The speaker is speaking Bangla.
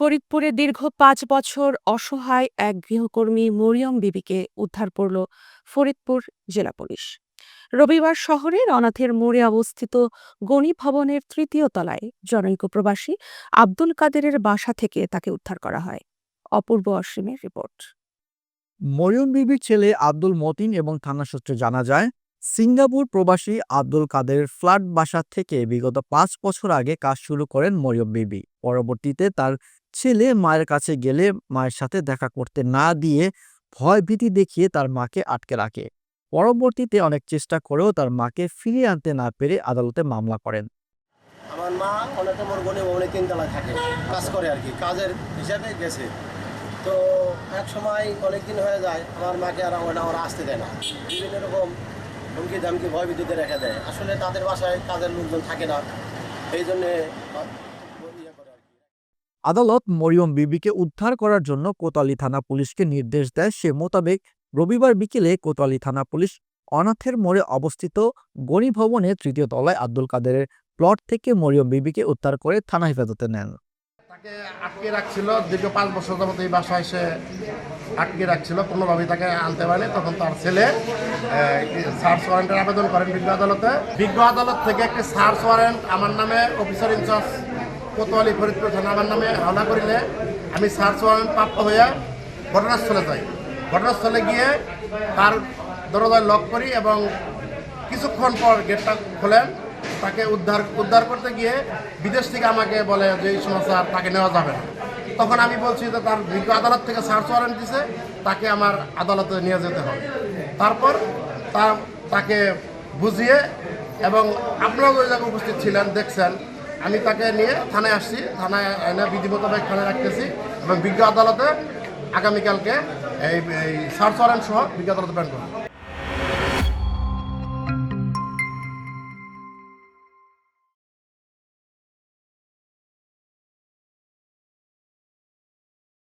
ফরিদপুরে দীর্ঘ পাঁচ বছর অসহায় এক গৃহকর্মী মরিয়ম বিবিকে উদ্ধার করল ফরিদপুর জেলা পুলিশ। রবিবার শহরের অনাথের মোড়ে অবস্থিত গণি ভবনের তৃতীয় তলায় জনৈক প্রবাসী আব্দুল কাদেরের বাসা থেকে তাকে উদ্ধার করা হয়। অপূর্ব অসীমের রিপোর্ট। মরিয়ম বিবির ছেলে আব্দুল মতিন এবং থানা সূত্রে জানা যায় সিঙ্গাপুর প্রবাসী আব্দুল কাদের ফ্ল্যাট বাসা থেকে বিগত পাঁচ বছর আগে কাজ শুরু করেন মরিয়ম বিবি। পরবর্তীতে তার ছেলে মায়ের কাছে গেলে মায়ের সাথে দেখা করতে না দিয়ে ভয় ভীতি দেখিয়ে তার মাকে আটকে রাখে। পরবর্তীতে অনেক চেষ্টা করেও তার মাকে ফিরিয়ে আনতে না পেরে আদালতে মামলা করেন। আমার মা অনেকে মোর গণি ভবনে তিনতলায় থাকে, কাজ করে আর কি, কাজের হিসাবে গেছে। তো এক সময় অনেক দিন হয়ে যায়, আমার মাকে আর ওরা আসতে দেয় না। বিভিন্ন রকম হুমকি ধামকি ভয় বিদ্যুতে রেখে দেয়। আসলে তাদের বাসায় কাজের লোকজন থাকে না। এই জন্যে আদালত মরিয়ম বিবিকে উদ্ধার করার জন্য কোতোয়ালি থানা পুলিশকে নির্দেশ দেয়। সে মোতাবেক রবিবার বিকেলে কোতোয়ালি থানা পুলিশ অনাথের মোড়ে অবস্থিত গণি ভবনের তৃতীয় তলায় আব্দুল কাদেরের প্লট থেকে মরিয়ম বিবিকে উদ্ধার করে থানা হেফাজতে নেন। তাকে আটকে রাখছিল, দীর্ঘ পাঁচ বছর যাবত এই বাসায় এসে আটকে রাখছিল, কোনোভাবেই তাকে আনতে পারেনি। তখন তার ছেলে সার্চ ওয়ারেন্টের আবেদন করেন বিজ্ঞ আদালতে। বিজ্ঞ আদালত থেকে একটি সার্চ ওয়ারেন্ট আমার নামে অফিসার ইনচার্জ কোতোয়ালি ফরিদপুর থানা আমার নামে হাওলা করিলে আমি সার্চ ওয়ারেন্ট প্রাপ্ত হয়ে ঘটনাস্থলে যাই। ঘটনাস্থলে গিয়ে তার দরজায় লক করি এবং কিছুক্ষণ পর গেটটা খোলেন। তাকে উদ্ধার উদ্ধার করতে গিয়ে বিদেশ থেকে আমাকে বলে যে এই সমস্যা তাকে নেওয়া যাবে না। তখন আমি বলছি যে তার বিজ্ঞ আদালত থেকে সার্চ ওয়ারেন্ট দিছে, তাকে আমার আদালতে নিয়ে যেতে হবে। তারপর তার তাকে বুঝিয়ে এবং আপনারাও ওই জায়গায় উপস্থিত ছিলেন, দেখছেন। আমি তাকে নিয়ে থানায় আসছি, থানায় এনে বিধি মোতাবেক থানায় রাখতেছি এবং বিজ্ঞ আদালতে আগামীকালকে এই এই সার্চ ওয়ারেন্ট সহ বিজ্ঞ আদালতে প্রেরণ করব।